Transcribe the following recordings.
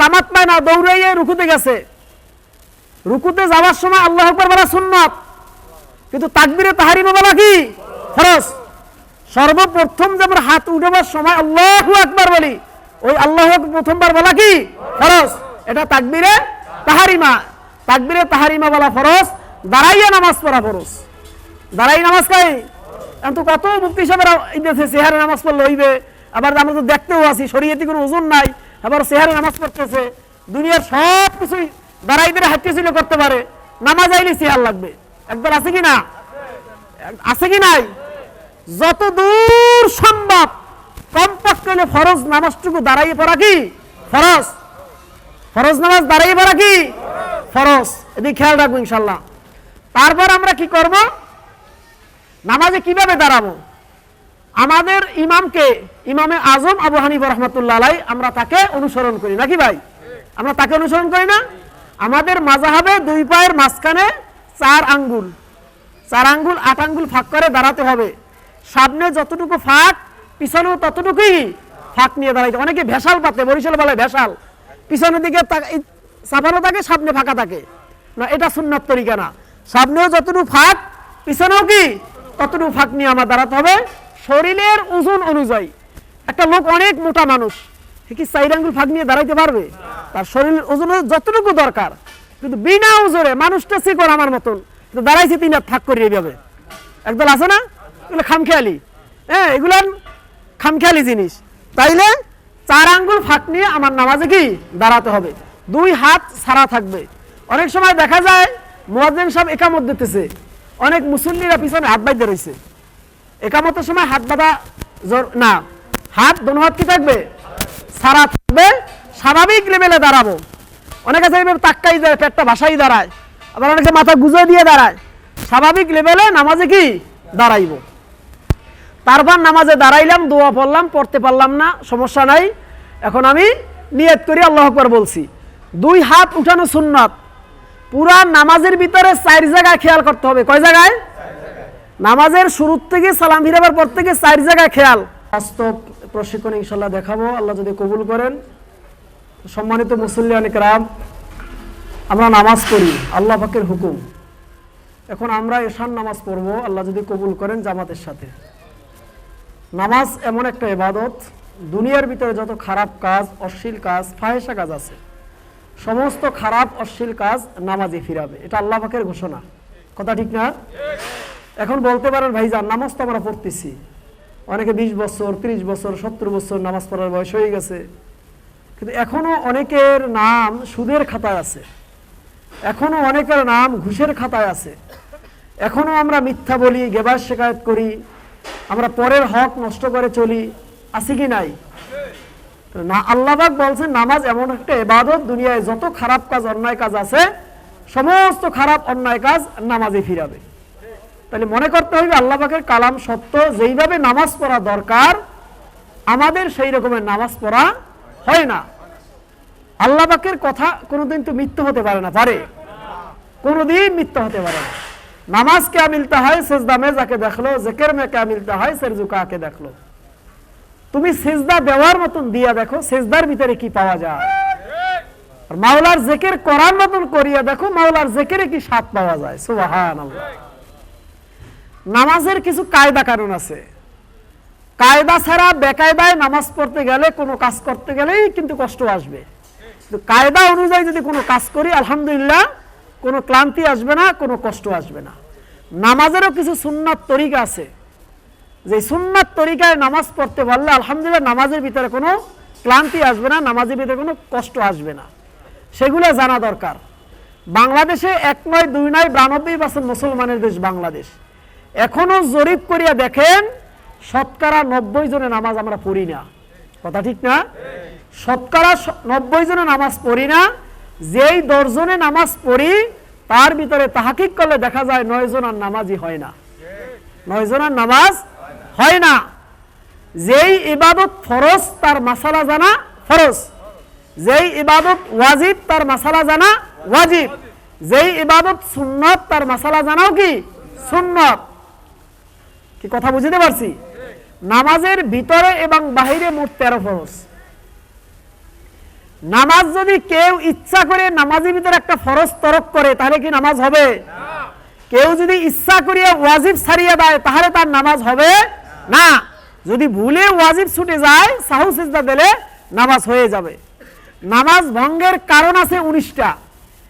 জামাত পায় না, দৌড়াইয়ে রুকুতে গেছে। রুকুতে যাওয়ার সময় আল্লাহ আকবর বলা, সুন্নত। কিন্তু তাকবিরে তাহারিমা বলা কি? ফরজ। সর্বপ্রথম যে আমরা হাত উঠাবার সময় আল্লাহ আকবার বলি, ওই আল্লাহ প্রথমবার বলা কি? ফরজ। এটা তাকবিরে তাহারিমা। তাকবিরে তাহারিমা বলা ফরজ, দাঁড়াইয়া নামাজ পড়া ফরজ। দাঁড়াই নামাজ খাই এখন তো কত মুক্তি ইন্দেছে চেহারে নামাজ পড়লে হইবে। আবার আমরা তো দেখতেও আছি, শরীয়তি কোনো ওজন নাই। আবার চেহারে নামাজ পড়তেছে। দুনিয়ার সব কিছুই দাঁড়াই দিয়ে হাঁটতে ছিল করতে পারে। নামাজ আইলে চেহার লাগবে। একদম আছে কি না? আছে কি নাই? যত দূর সম্ভব কমপক্ষে হলে ফরজ নামাজটুকু দাঁড়াইয়ে পড়া কি? ফরজ। ফরজ নামাজ দাঁড়াইয়ে পড়া কি? ফরজ। এদিকে খেয়াল রাখব ইনশাল্লাহ। তারপর আমরা কি করব? নামাজে কীভাবে দাঁড়াবো? আমাদের ইমামকে, ইমামে আজম আবু হানিফ রহমতুল্লাহ আমরা তাকে অনুসরণ করি। নাকি ভাই? আমরা তাকে অনুসরণ করি না? আমাদের মাজাহাবে দুই পায়ের মাঝখানে চার আঙ্গুল। চার আঙ্গুল, আট আঙ্গুল ফাঁক করে দাঁড়াতে হবে। সামনে যতটুকু ফাঁক, পিছনেও ততটুকুই ফাঁক নিয়ে দাঁড়াইতে অনেকে ভেসাল পাতে, বরিশাল বলে ভেসাল। পিছনের দিকে চাপানো থাকে, সামনে ফাঁকা থাকে। না, এটা সুন্নত তরিকা না। সামনেও যতটুকু ফাঁক, পিছনেও কি? ততটুকু ফাঁক নিয়ে আমার দাঁড়াতে হবে। শরীরের ওজন অনুযায়ী। একটা লোক অনেক মোটা মানুষ, সে কি চার আঙ্গুল ফাঁক নিয়ে দাঁড়াইতে পারবে? তার শরীরের ওজন যতটুকু দরকার। কিন্তু বিনা ওজনে মানুষটা শিকড় আমার মতন, কিন্তু দাঁড়াইছে তিন হাত ফাঁক করে যাবে একদল আছে না? এগুলো খামখেয়ালি। হ্যাঁ এগুলার খামখেয়ালি জিনিস। তাইলে চার আঙ্গুল ফাঁক নিয়ে আমার নামাজে কি? দাঁড়াতে হবে। দুই হাত সারা থাকবে। অনেক সময় দেখা যায়, মোয়াজ্জেন সাহেব একামত দিতেছে। অনেক মুসল্লিরা পিছনে হাত বাইতে রয়েছে একামতের সময় হাত বাঁধা না, হাত দোনো হাত কি থাকবে? সারা থাকবে। স্বাভাবিক লেভেলে দাঁড়াবো। অনেকে আছে এইভাবে তাক্কাই দেয় পেটটা ভাসাই দাঁড়ায়। আবার অনেকে মাথা গুজে দিয়ে দাঁড়ায়। স্বাভাবিক লেভেলে নামাজে কি? দাঁড়াইব। তারপর নামাজে দাঁড়াইলাম, দোয়া পড়লাম, পড়তে পারলাম না, সমস্যা নাই। এখন আমি নিয়ত করি, আল্লাহ আকবর বলছি, দুই হাত উঠানো সুন্নত। পুরা নামাজের ভিতরে চার জায়গায় খেয়াল করতে হবে। কয় জায়গায়? নামাজের শুরুর থেকে সালাম ফিরাবার পর থেকে চার জায়গায় খেয়াল। বাস্তব প্রশিক্ষণ ইনশাল্লাহ দেখাবো, আল্লাহ যদি কবুল করেন। সম্মানিত মুসল্লি অনেক রাম, আমরা নামাজ পড়ি, আল্লাহ পাকের হুকুম। এখন আমরা এশান নামাজ পড়ব, আল্লাহ যদি কবুল করেন জামাতের সাথে। নামাজ এমন একটা এবাদত দুনিয়ার ভিতরে যত খারাপ কাজ, অশ্লীল কাজ ফাহেসা কাজ আছে, সমস্ত খারাপ, অশ্লীল কাজ নামাজে ফিরাবে। এটা আল্লাহ পাকের ঘোষণা। কথা ঠিক না? এখন বলতে পারেন, ভাইজান, নামাজ তো আমরা পড়তেছি। অনেকে বিশ বছর, ত্রিশ বছর, সত্তর বছর নামাজ পড়ার বয়স হয়ে গেছে। কিন্তু এখনও অনেকের নাম সুদের খাতায় আছে। এখনও অনেকের নাম ঘুষের খাতায় আছে। এখনও আমরা মিথ্যা বলি গেবার শেখায়ত করি, আমরা পরের হক নষ্ট করে চলি, আছি কি নাই? না আল্লাহবাক বলছেন, নামাজ এমন একটা এবাদত দুনিয়ায় যত খারাপ কাজ, অন্যায় কাজ আছে, সমস্ত খারাপ, অন্যায় কাজ নামাজে ফিরাবে। তাহলে মনে করতে হবে আল্লাহবাকের কালাম সত্য, যেইভাবে নামাজ পড়া দরকার, আমাদের সেই রকমের নামাজ পড়া হয় না। আল্লাহবাকের কথা কোনোদিন তো মিথ্য হতে পারে না, পারে। কোনোদিন মিথ্যা হতে পারে না। নামাজ কে মিলতা হয়, সেজদা মে যাকে দেখল, জেকের মে কে মিলতা হয় সেরজুকাকে দেখল। তুমি সেজদা দেওয়ার মতন দিয়া দেখো, সেজদার ভিতরে কি পাওয়া যায়? আর মাওলার জেকের করার মতন করিয়া দেখো, মাওলার জেকেরে কি স্বাদ পাওয়া যায়? সুবাহান নামাজের কিছু কায়দা কারণ আছে। কায়দা ছাড়া বেকায়দায় নামাজ পড়তে গেলে কোনো কাজ করতে গেলেই কিন্তু কষ্ট আসবে। কিন্তু কায়দা অনুযায়ী যদি কোনো কাজ করি, আলহামদুলিল্লাহ, কোনো ক্লান্তি আসবে না, কোনো কষ্ট আসবে না। নামাজেরও কিছু সুন্নাত তরিকা আছে। যে সুন্নাত তরিকায় নামাজ পড়তে পারলে আলহামদুলিল্লাহ নামাজের ভিতরে কোনো ক্লান্তি আসবে না, নামাজের ভিতরে কোনো কষ্ট আসবে না। সেগুলো জানা দরকার। বাংলাদেশে এক নয়, দুই নয় বিরানব্বই পার্সেন্ট মুসলমানের দেশ বাংলাদেশ। এখনও জরিপ করিয়া দেখেন, শতকরা নব্বই জনে নামাজ আমরা পড়ি না। কথা ঠিক না? শতকরা নব্বই জনে নামাজ পড়ি না, যেই দশজনে নামাজ পড়ি, তার ভিতরে তাহাকিক করলে দেখা যায় নয় জনের নামাজই হয় না। নয় জনের নামাজ হয় না। যেই ইবাদত ফরজ, তার মাসালা জানা ফরজ। যেই ইবাদত ওয়াজিব, তার মাসালা জানা ওয়াজিব। যেই ইবাদত সুন্নত, তার মাসালা জানাও কি? সুন্নত। কি কথা বুঝতে পারছি? নামাজের ভিতরে এবং বাহিরে মোট তেরো ফরজ। নামাজ যদি কেউ ইচ্ছা করে নামাজের ভিতরে একটা ফরজ তরক করে, তাহলে কি নামাজ হবে? কেউ যদি ইচ্ছা করিয়া ওয়াজিব ছাড়িয়ে দেয়, তাহলে তার নামাজ হবে না। যদি ভুলে ওয়াজিব ছুটে যায়, সাহু সিজদা দিলে নামাজ হয়ে যাবে। নামাজ ভঙ্গের কারণ আছে উনিশটা।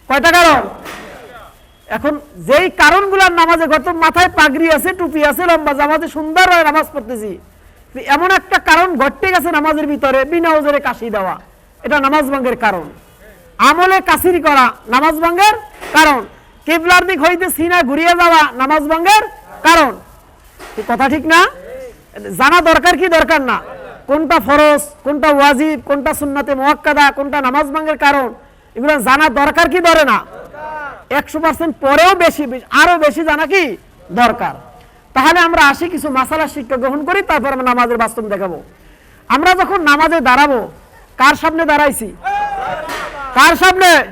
কয়টা কারণ? এখন যেই কারণগুলোর নামাজে গত মাথায় পাগড়ি আছে, টুপি আছে, লম্বা জামাতে সুন্দর হয়ে নামাজ পড়তেছি। এমন একটা কারণ ঘটতে গেছে নামাজের ভিতরে, বিনা ওজরে কাশি দেওয়া। এটা নামাজ ভঙ্গের কারণ। আমলে কাসিরি করা নামাজ ভঙ্গের কারণ। কেবলার দিক হইতে সিনা ঘুরিয়ে যাওয়া নামাজ ভঙ্গের কারণ। কথা ঠিক না? জানা দরকার কি দরকার না? কোনটা ফরজ, কোনটা ওয়াজিব, কোনটা সুন্নাতে মোয়াক্কাদা, কোনটা নামাজ ভঙ্গের কারণ। এগুলো জানা দরকার কি ধরে না? একশো পার্সেন্ট পরেও বেশি, বেশি- আরও বেশি জানা কি দরকার। তাহলে আমরা আসি, কিছু শিক্ষা গ্রহণ করি, তারপর আমরা নামাজের বাস্তব দেখাবো। আমরা যখন নামাজে দাঁড়াবো, কার সামনে দাঁড়াইছি? কার সামনে?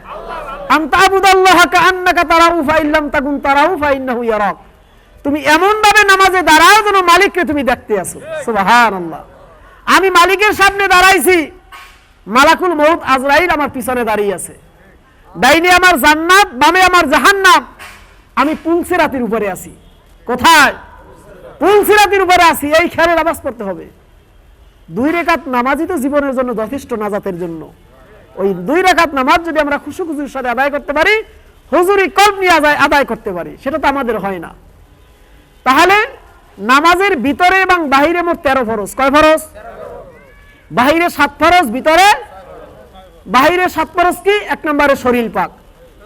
তুমি এমন ভাবে নামাজে দাঁড়াও যেন মালিককে তুমি দেখতে আসো। আমি মালিকের সামনে দাঁড়াইছি, মালাকুল মউত আজরাইল আমার পিছনে দাঁড়িয়ে আছে। ডাইনে আমার জান্নাত, বামে আমার জাহান্নাম। আমি পুলসিরাতির উপরে আছি। কোথায়? পুলসিরাতির উপরে আছি, এই খেয়ালে নামাজ পড়তে হবে। দুই রেখাত নামাজই তো জীবনের জন্য যথেষ্ট নাজাতের জন্য। ওই দুই রেখাত নামাজ যদি আমরা খুশু খুশুর সাথে আদায় করতে পারি, হুজুরি কল্প নিয়ে আদায় আদায় করতে পারি, সেটা তো আমাদের হয় না। তাহলে নামাজের ভিতরে এবং বাহিরে মোট তেরো ফরজ। কয় ফরজ? বাহিরে সাত ফরজ, ভিতরে বাহিরে সাত ফরজ কি? এক নম্বরে শরীর পাক,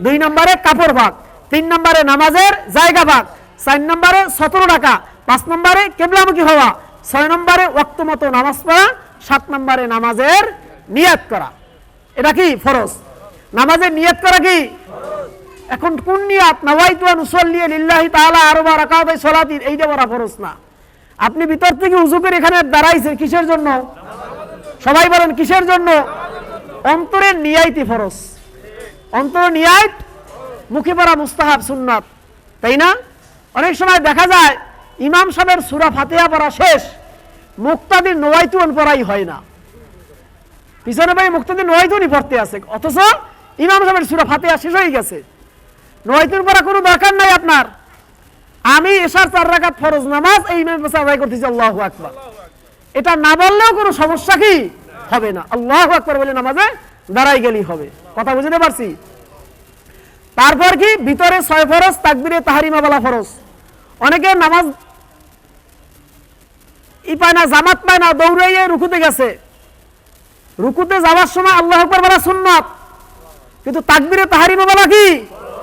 দুই নম্বরে কাপড় পাক, তিন নম্বরে নামাজের জায়গা পাক, চার নম্বরে সতেরো টাকা পাঁচ নম্বরে কেবলামুখী হওয়া, ছয় নম্বরে ওক্ত মতো নামাজ পড়া, সাত নম্বরে নামাজের নিয়াত করা। এটা কি? ফরজ। নামাজের নিয়াত করা কি? এখন কোন নিয়াত? আন উসাল্লি লিল্লাহি তাআলা আরবা রাকাতাই সালাতি এইটা বড় ফরজ না। আপনি ভিতর থেকে করে এখানে দাঁড়াইছেন, কিসের জন্য? সবাই বলেন, কিসের জন্য? অন্তরের নিয়াইতি ফরজ। অন্তর নিয়াইত মুখে পড়া মুস্তাহাব সুন্নাত। তাই না? অনেক সময় দেখা যায় ইমাম সাহেবের সুরা ফাতিহা পড়া শেষ, মুক্তাদির নোয়াইতুন পড়াই হয় না। পিছনে ভাই মুক্তাদির নোয়াইতুনই পড়তে আছে, অথচ ইমাম সাহেবের সুরা ফাতিহা শেষ হয়ে গেছে। নোয়াইতুন পড়া কোনো দরকার নাই আপনার। আমি এশার চার রাকাত ফরজ নামাজ এই ইমামের পাশে আদায় করতেছি, আল্লাহু আকবার। এটা না বললেও কোনো সমস্যা কি? হবে না। আল্লাহ আকবার বলে নামাজে দাঁড়াই গেলেই হবে। কথা বুঝতে পারছি? তারপর কি? ভিতরে ছয় ফরজ, তাকবিরে তাহারিমা বলা ফরজ। অনেকে নামাজ ই পায় না, জামাত পায় না, দৌড়াইয়ে রুকুতে গেছে। রুকুতে যাওয়ার সময় আল্লাহ আকবার বলা সুন্নত। কিন্তু তাকবিরে তাহারিমা বলা কি?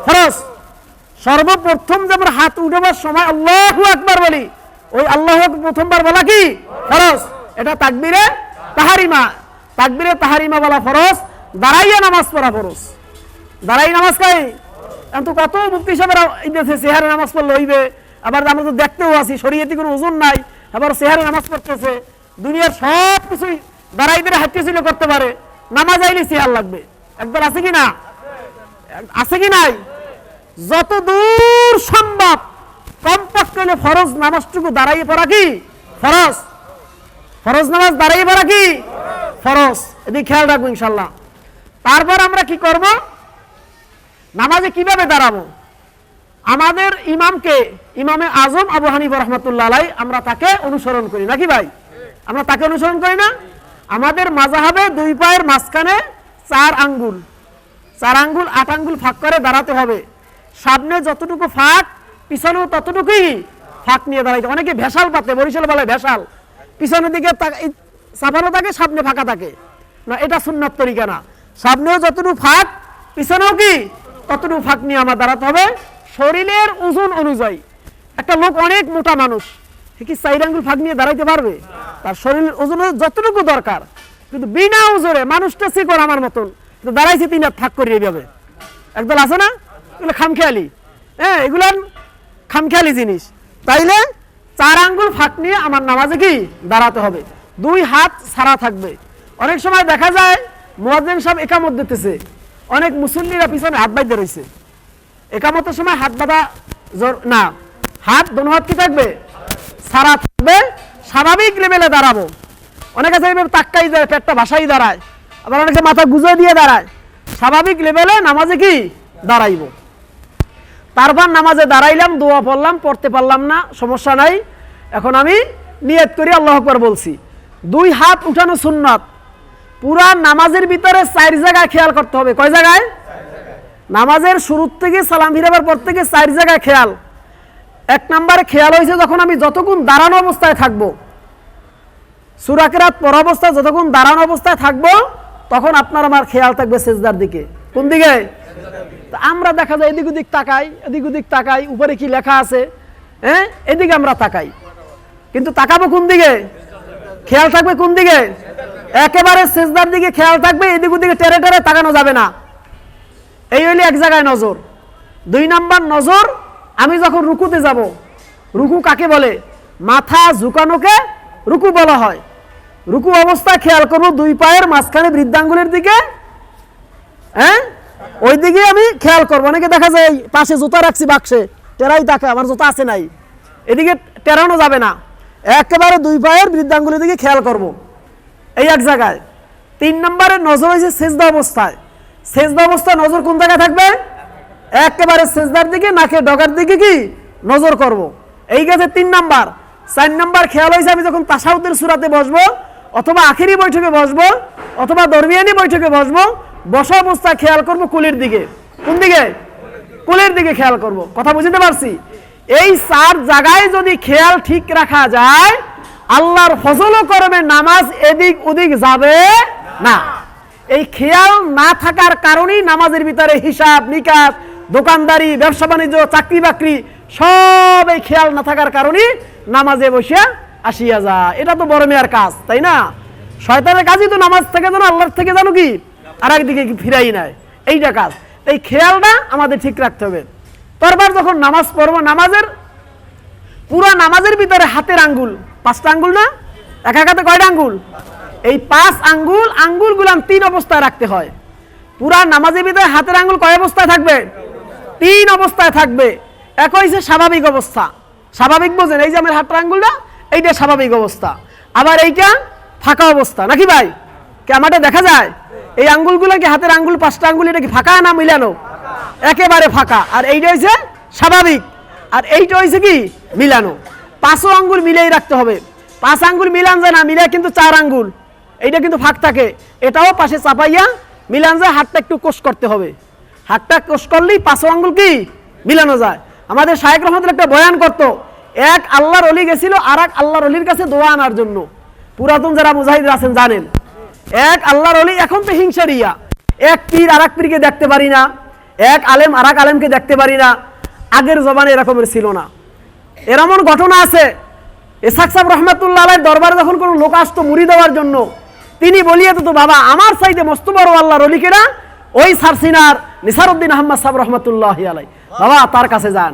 ফরজ। সর্বপ্রথম যে আমরা হাত উঠাবার সময় আল্লাহ আকবার বলি, ওই আল্লাহ প্রথমবার বলা কি? ফরজ। এটা তাকবিরে তাহারিমা, তাকবিরে তাহারিমা বলা ফরজ, দাঁড়াইয়া নামাজ পড়া ফরজ। দাঁড়াই নামাজ খাই এখন তো কত মুক্তি সাহেবের ইন্দেছে চেহারে নামাজ পড়লে হইবে। আবার আমরা তো দেখতেও আছি, শরীয়তি কোনো ওজন নাই, আবার চেহারে নামাজ পড়তেছে। দুনিয়ার সব কিছুই দাঁড়াই দিয়ে হাঁটতে ছিল করতে পারে। নামাজ আইলে চেহার লাগবে। একদম আছে কি না? আছে কি নাই? যত দূর সম্ভব, কমপক্ষে ফরজ নামাজটুকু দাঁড়াইয়ে পড়া কি? ফরজ। ফরজ নামাজ দাঁড়াই পড়া কি? ফরজ। এদিকে খেয়াল রাখব ইনশাল্লাহ। তারপর আমরা কি করব? নামাজে কীভাবে দাঁড়াবো? আমাদের ইমামকে, ইমামে আজম আবু হানিফ রহমতুল্লাহ আলাই আমরা তাকে অনুসরণ করি। নাকি ভাই? আমরা তাকে অনুসরণ করি না? আমাদের মাজাহাবে দুই পায়ের মাঝখানে চার আঙ্গুল। চার আঙ্গুল, আট আঙ্গুল ফাঁক করে দাঁড়াতে হবে। সামনে যতটুকু ফাঁক, পিছনেও ততটুকুই ফাঁক নিয়ে দাঁড়াইতে অনেকে ভেসাল পাতে, বরিশাল বলে ভেসাল। পিছনের দিকে চাপানো থাকে, সামনে ফাঁকা থাকে। না, এটা সুন্নত তরিকা না। সামনেও যতটুকু ফাঁক, পিছনেও কি? ততটুকু ফাঁক নিয়ে আমার দাঁড়াতে হবে। শরীরের ওজন অনুযায়ী। একটা লোক অনেক মোটা মানুষ, সে কি চার আঙ্গুল ফাঁক নিয়ে দাঁড়াইতে পারবে? তার শরীরের ওজন যতটুকু দরকার। কিন্তু বিনা ওজনে মানুষটা শিকড় আমার মতন, কিন্তু দাঁড়াইছে তিন হাত ফাঁক করে যাবে একদল আছে না? এগুলো খামখেয়ালি। হ্যাঁ এগুলার খামখেয়ালি জিনিস। তাইলে চার আঙ্গুল ফাঁক নিয়ে আমার নামাজে কি দাঁড়াতে হবে? দুই হাত সারা থাকবে। অনেক সময় দেখা যায়, মুয়াজ্জিন সাহেব একামত দিতেছে। অনেক মুসল্লিরা পিছনে হাত বাইতে রয়েছে একামতের সময় হাত বাঁধা না। হাত, দোনো হাত কি থাকবে? সারা থাকবে। স্বাভাবিক লেভেলে দাঁড়াবো। অনেক আছে এইভাবে তাক্কাই যায় পেটটা ভাসাই দাঁড়ায়। আবার অনেকে মাথা গুজে দিয়ে দাঁড়ায়। স্বাভাবিক লেভেলে নামাজে কি? দাঁড়াইব। তারপর নামাজে দাঁড়াইলাম, দোয়া পড়লাম, পড়তে পারলাম না, সমস্যা নাই। এখন আমি নিয়ত করি, আল্লাহ আকবার বলছি। দুই হাত উঠানো সুন্নাত। পুরা নামাজের ভিতরে চার জায়গায় খেয়াল করতে হবে। কয় জায়গায়? নামাজের শুরুর থেকে সালাম ফিরাবার পর থেকে চার জায়গায় খেয়াল। এক নম্বরে খেয়াল হয়েছে যখন আমি যতক্ষণ দাঁড়ানো অবস্থায় থাকব। সুরাকেরাত পর অবস্থায় যতক্ষণ দাঁড়ানো অবস্থায় থাকব, তখন আপনার আমার খেয়াল থাকবে সেজদার দিকে। কোন দিকে? তা আমরা দেখা যায় এদিক ওদিক তাকাই, এদিক ওদিক তাকাই, উপরে কি লেখা আছে? হ্যাঁ? এদিকে আমরা তাকাই। কিন্তু তাকাবো কোন দিকে? খেয়াল থাকবে কোন দিকে? একেবারে সেজদার দিকে খেয়াল থাকবে, এদিক ওদিকে টেরে টেরে তাকানো যাবে না। এই হইলে এক জায়গায় নজর। দুই নাম্বার নজর, আমি যখন রুকুতে যাব, রুকু কাকে বলে? মাথা ঝুকানোকে রুকু বলা হয়। রুকু অবস্থায় খেয়াল করব দুই পায়ের মাঝখানে বৃদ্ধাঙ্গুলের দিকে। হ্যাঁ? ওই দিকে আমি খেয়াল করব। অনেকে দেখা যায়, পাশে জুতা রাখছি বাক্সে, টেরাই তাকে আমার জুতা আছে নাই। এদিকে টেরানো যাবে না। একেবারে দুই পায়ের বৃদ্ধাঙ্গুলের দিকে খেয়াল করব। এই এক জায়গায়। তিন নম্বরে নজর হয়েছে সেজদা অবস্থায়। সেজদা অবস্থায় নজর কোন জায়গায় থাকবে? একেবারে সেজদার দিকে, নাকে ডগার দিকে কি? নজর করব। এই গেছে তিন নাম্বার। চার নাম্বার খেয়াল হয়েছে, আমি যখন তাসাউদের সুরাতে বসবো, অথবা আখেরি বৈঠকে বসবো, অথবা দরমিয়ানি বৈঠকে বসবো বসা অবস্থায় খেয়াল করব কুলের দিকে। কোন দিকে? কুলের দিকে খেয়াল করব। কথা বুঝতে পারছি? এই চার জায়গায় যদি খেয়াল ঠিক রাখা যায়, আল্লাহর ফজল করবে নামাজ এদিক ওদিক যাবে না। এই খেয়াল না থাকার কারণেই নামাজের ভিতরে হিসাব, নিকাশ, দোকানদারি, ব্যবসা বাণিজ্য, চাকরি বাকরি, সব এই খেয়াল না থাকার কারণেই নামাজে বসে আসিয়া যা এটা তো বড় মেয়ার কাজ, তাই না? শয়তানের কাজই তো নামাজ থেকে জানো আল্লাহর থেকে জানো কি? আর একদিকে ফিরাই নাই। এইটা কাজ। এই খেয়ালটা আমাদের ঠিক রাখতে হবে। তারপর যখন নামাজ পড়ব, নামাজের, পুরা নামাজের ভিতরে হাতের আঙ্গুল। পাঁচটা আঙ্গুল না? এক এক হাতে কয়টা আঙ্গুল? এই পাঁচ আঙ্গুল আঙ্গুল গুলাম তিন অবস্থায় রাখতে হয়। পুরা নামাজের ভিতরে হাতের আঙ্গুল কয় অবস্থায় থাকবে? তিন অবস্থায় থাকবে। এক হয়েছে স্বাভাবিক অবস্থা। স্বাভাবিক বোঝেন, এই যে আমার হাতের আঙ্গুলটা, এইটা স্বাভাবিক অবস্থা। আবার এইটা ফাঁকা অবস্থা। নাকি ভাই? কে আমারটা দেখা যায়? এই আঙ্গুলগুলো কি হাতের আঙ্গুল, পাঁচটা আঙ্গুল, এটা কি ফাঁকা না মিলানো? একেবারে ফাঁকা। আর এইটা হয়েছে স্বাভাবিক। আর এইটা হয়েছে কি? মিলানো। পাঁচও আঙ্গুল মিলেই রাখতে হবে। পাঁচ আঙ্গুল মিলান যায় না মিলে কিন্তু চার আঙ্গুল। এইটা কিন্তু ফাঁক থাকে। এটাও পাশে চাপাইয়া মিলান যায়, হাতটা একটু কোষ করতে হবে। হাতটা কোষ করলেই পাঁচও আঙ্গুল কি? মিলানো যায়। আমাদের শাহেক রহমতুল একটা বয়ান করতো, এক আল্লাহর অলি গেছিল আর এক আল্লাহর অলির কাছে দোয়া আনার জন্য। পুরাতন যারা মুজাহিদ আছেন জানেন। এক আল্লাহর অলি এখন তো হিংসারিয়া এক পীর আর এক পীরকে দেখতে পারি না। এক আলেম আর এক আলেমকে দেখতে পারি না। আগের জবানে এরকমের ছিল না। এরমন ঘটনা আছে, এসাক সাহেব রহমতুল্লাহ আলাই দরবারে যখন কোনো লোক আসতো মুড়ি দেওয়ার জন্য, তিনি বলিয়ে তো বাবা, আমার সাইডে মস্ত বড় আল্লাহর অলিকেরা ওই সারসিনার নিসারুদ্দিন আহমদ সাহেব রহমতুল্লাহ আলাই বাবা, তার কাছে যান।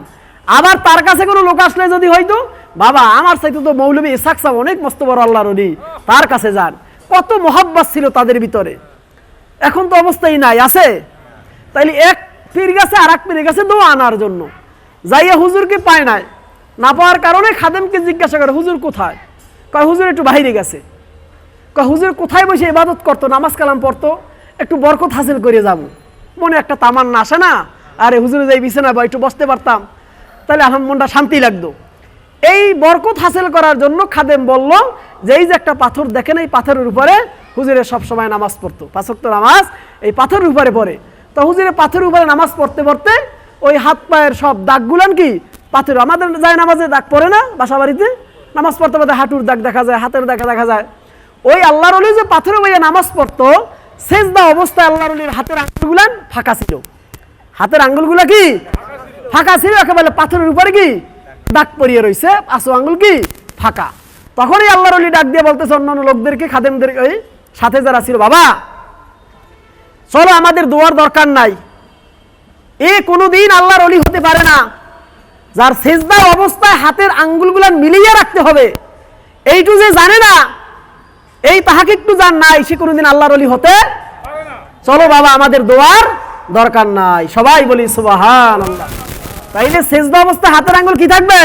আবার তার কাছে কোনো লোক আসলে যদি হয়তো, বাবা, আমার সাইতে তো মৌলবী ইসাক সাহেব অনেক মস্ত বড় আল্লাহর অলি তার কাছে যান। কত ছিল তাদের ভিতরে। এখন তো অবস্থাই নাই, আছে? তাইলে এক পীর গেছে আর এক পীর গেছে দোয়া আনার জন্য। যাইয়া হুজুরকে পায় নাই। না পাওয়ার কারণে খাদেমকে জিজ্ঞাসা করে, হুজুর কোথায়? কয়, হুজুর একটু বাইরে গেছে। কয়, হুজুর কোথায় বসে ইবাদত করতো, নামাজ কালাম পড়তো? একটু বরকত হাসিল করে যাব। মনে একটা তামান্না আসে না? আরে হুজুরে যাই বিছানা বা একটু বসতে পারতাম। তাহলে আমার মনটা শান্তি লাগতো। এই বরকত হাসিল করার জন্য খাদেম বলল যে এই যে একটা পাথর দেখেন, এই পাথরের উপরে হুজুরে সবসময় নামাজ পড়তো। পাঁচক তো নামাজ, এই পাথরের উপরে পড়ে। তো হুজুরে পাথরের উপরে নামাজ পড়তে পড়তে ওই হাত পায়ের সব দাগগুলান কি? পাথর আমাদের যায় নামাজে দাগ পড়ে না বাসা বাড়িতে নামাজ পড়তে পড়তে হাঁটুর দাগ দেখা যায়, হাতের দেখা দেখা যায়। ওই আল্লাহর অলি যে পাথরে বইয়ে নামাজ পড়তো, সেজদা অবস্থায় আল্লাহর অলির হাতের আঙ্গুলগুলান ফাঁকা ছিল। হাতের আঙ্গুলগুলা কি? ফাঁকা ছিল, একেবারে পাথরের উপরে কি? দাগ পরিয়ে রয়েছে আসো আঙ্গুল কি? ফাঁকা। তখনই আল্লাহর অলি ডাক দিয়ে বলতেছে অন্যান্য লোকদেরকে খাদেমদের ওই সাথে যারা ছিল বাবা চলো আমাদের দোয়ার দরকার নাই। এ কোনোদিন আল্লাহর অলি হতে পারে না। যার সেজদা অবস্থায় হাতের আঙ্গুলগুলা মিলিয়ে রাখতে হবে। এইটু যে জানে না এই তাহাকে একটু জান নাই সে কোনোদিন আল্লাহর অলি হতে চলো বাবা আমাদের দোয়ার দরকার নাই। সবাই বলি সুবাহান তাইলে সেজদা অবস্থায় হাতের আঙ্গুল কি থাকবে?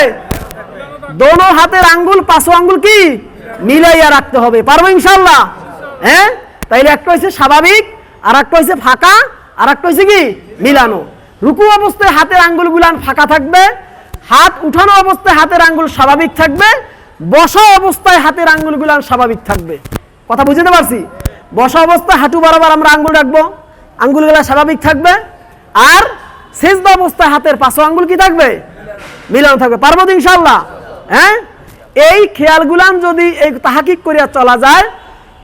দোনো হাতের আঙ্গুল পাঁচো আঙ্গুল কি? মিলাইয়া রাখতে হবে। পারব ইনশাল্লাহ হ্যাঁ? তাইলে একটা হয়েছে স্বাভাবিক আর একটা হয়েছে ফাঁকা আর একটা হয়েছে কি? মিলানো। রুকু অবস্থায় হাতের আঙ্গুলগুলান ফাঁকা থাকবে, হাত উঠানো অবস্থায় হাতের আঙ্গুল স্বাভাবিক থাকবে, বসা অবস্থায় হাতের আঙ্গুলগুলান স্বাভাবিক থাকবে। কথা বুঝতে পারছি? বসা অবস্থায় হাঁটু বরাবর আমরা আঙ্গুল রাখব, আঙ্গুলগুলা স্বাভাবিক থাকবে, আর সেজদা অবস্থায় হাতের পাঁচো আঙ্গুল কি থাকবে? মিলানো থাকবে। পারব ইনশাল্লাহ হ্যাঁ? এই খেয়ালগুলান যদি এই তাহাকিক করিয়া চলা যায়